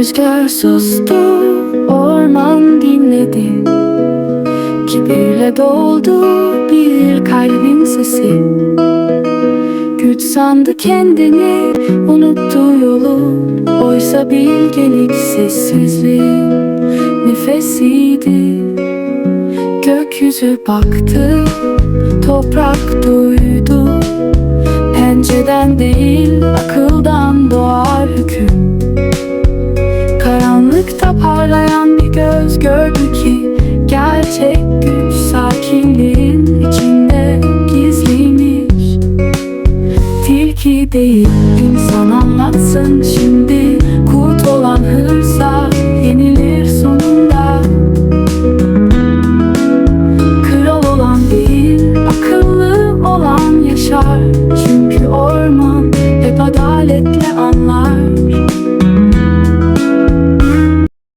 Rüzgar sustu, orman dinledi. Kibirle doldu bir kalbin sesi. Güç sandı kendini, unuttu yolu. Oysa bilgelik sessizliğin nefesiydi. Gökyüzü baktı, toprak duydu. Pençeden değil, akıldan Gerçek güç sakinliğin içinde gizliymiş. Tilki değil insan anlatsın şimdi. Kurt olan hırsa yenilir sonunda. Kral olan değil akıllı olan yaşar